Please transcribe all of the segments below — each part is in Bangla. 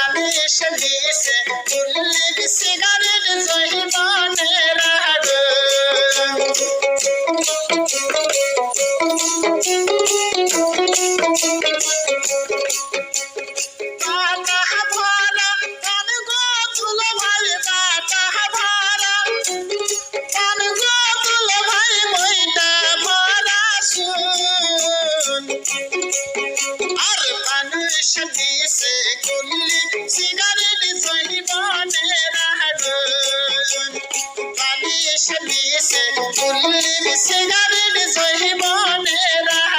আমি এসে তুললি সিগারের জহিবানের Thank you. সিগারেট সহি বনে রাহ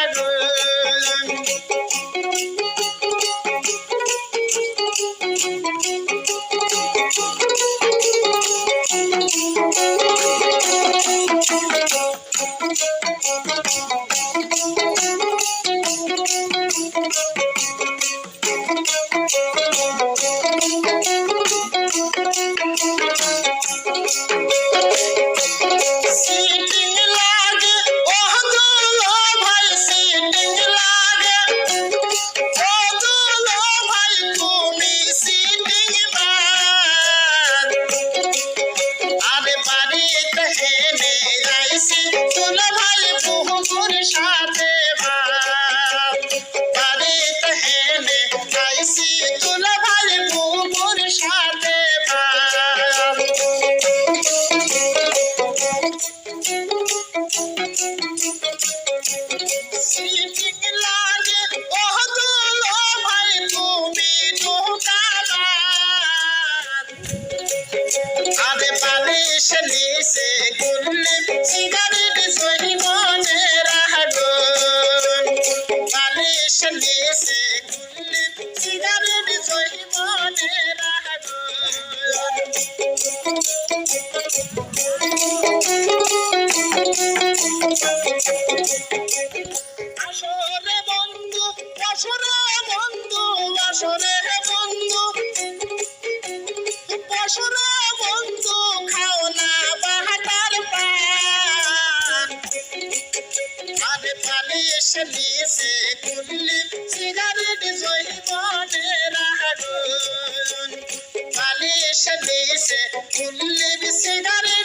আমি এসে দিয়েছি কুদলি সিগারেট জৈবনের আগুন আমি এসে দিয়েছে কুদলি সিগারেট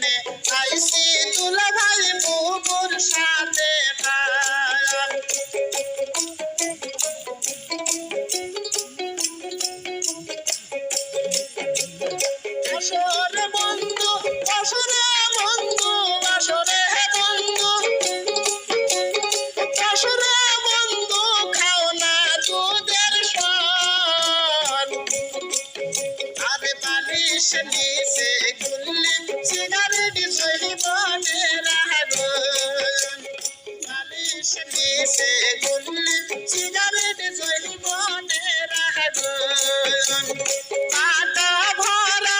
gente সঙ্গীতে খুললে সিনারে বিষয় বনে রাগন কালি সঙ্গীতে খুললে সিনারে বিষয় বনে রাগন পাতা ভরা